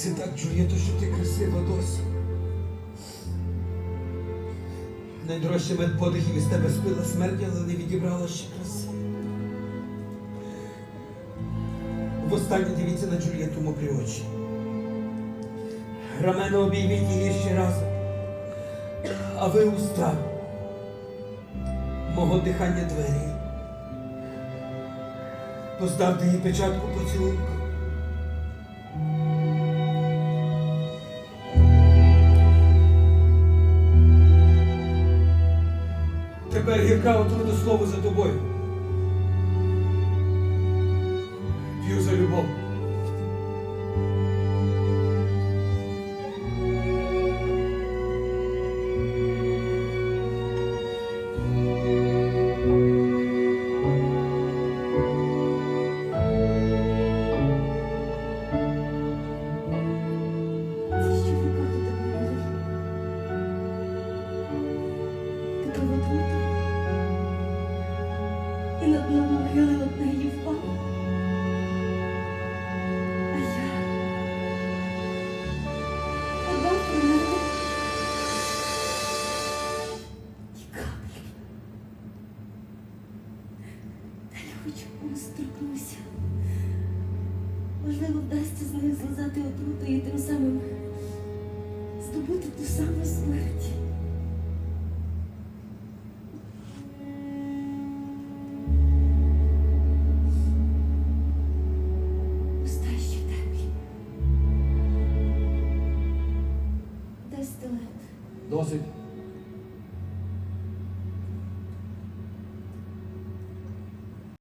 це так, Джульєто, що ти красива досі? Найдорожче мед подихів із тебе спила смерть, але не відібрала ще краси. Востаннє дивіться на Джульєту мокрі очі. Рамено обійміть її ще разом. А ви уста мого дихання двері. Поставте їй печатку поцілунку. Тепер гірка отрута слово за тобою. П'ю за любов. Це що І на дно могили одне її впав. А я подбав про мене. Я хоч комусь торкнуся. Можливо, вдасться з них злизати отруту і тим самим здобути ту саму смерть. Досить.